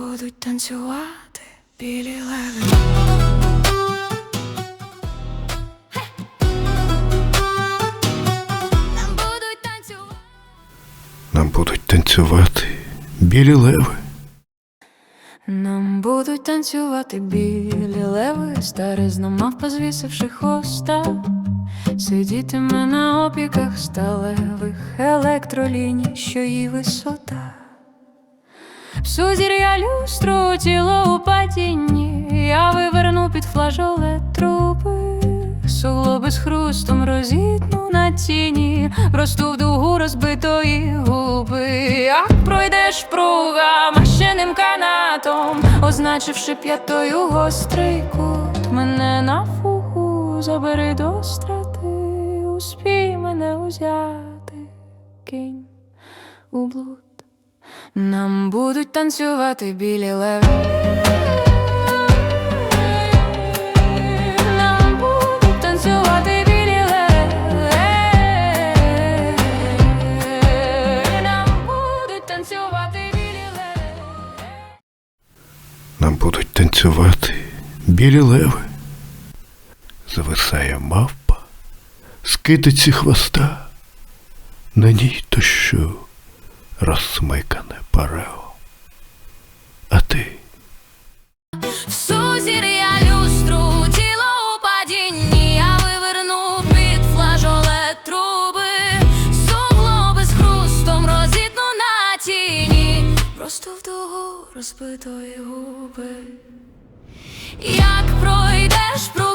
будуть танцювати білі леви. Нам будуть танцювати. Нам будуть танцювати білі леви. Нам будуть танцювати білі леви, старизна мавпа, звісивши хвоста, сидітиме на опіках сталевих електроліній, що її висота. Сузір'я люстру тіло у падінні, я виверну під флажолет труби, суглоби з хрустом розітну на тіні, просту в дугу розбитої губи. Як пройдеш пруга машинним канатом, означивши п'ятою гострий кут, мене на фугу забери до страти, успій мене узяти, кінь у блуд. Нам будуть танцювати білі леви. Нам будуть танцювати білі леви. Танцювати білі леви. Будуть танцювати білі леви. Зависає мавпа, скидиці хвоста, на ній тощу розсмикане парео. А ти В сузір'я люстру тіло у падінні, я виверну під флажолет труби, суглоби з хрустом розітну на тіні, просто в дугу розбитої губи. Як пройдеш машинним